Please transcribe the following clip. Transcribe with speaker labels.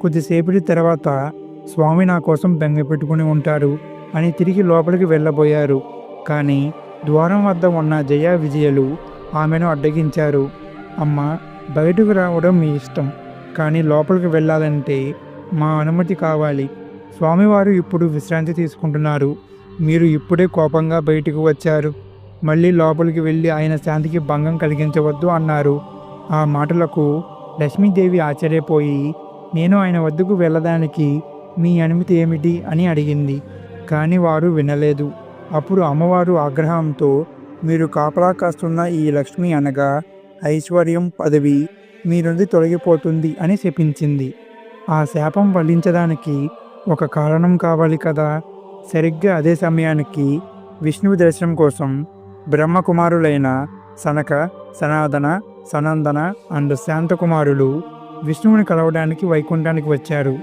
Speaker 1: కొద్దిసేపటి తర్వాత స్వామి నా కోసం బెంగ పెట్టుకుని ఉంటారు అని తిరిగి లోపలికి వెళ్ళబోయారు. కానీ ద్వారం వద్ద ఉన్న జయ విజయలు ఆమెను అడ్డగించారు. అమ్మ బయటకు రావడం మీ ఇష్టం కానీ లోపలికి వెళ్ళాలంటే మా అనుమతి కావాలి. స్వామివారు ఇప్పుడు విశ్రాంతి తీసుకుంటున్నారు. మీరు ఇప్పుడే కోపంగా బయటకు వచ్చారు. మళ్ళీ లోపలికి వెళ్ళి ఆయన శాంతికి భంగం కలిగించవద్దు అన్నారు. ఆ మాటలకు లక్ష్మీదేవి ఆశ్చర్యపోయి నేను ఆయన వద్దకు వెళ్ళడానికి మీ అనుమతి ఏమిటి అని అడిగింది. కానీ వారు వినలేదు. అప్పుడు అమ్మవారు ఆగ్రహంతో మీరు కాపలా కాస్తున్న ఈ లక్ష్మి అనగా ఐశ్వర్యం పదవి మీ నుండి తొలగిపోతుంది అని శపించింది. ఆ శాపం వల్లించడానికి ఒక కారణం కావాలి కదా? సరిగ్గా అదే సమయానికి విష్ణువు దర్శనం కోసం బ్రహ్మకుమారులైన సనక సనాదన సనందన అండ్ శాంతకుమారులు విష్ణువుని కలవడానికి వైకుంఠానికి వచ్చారు.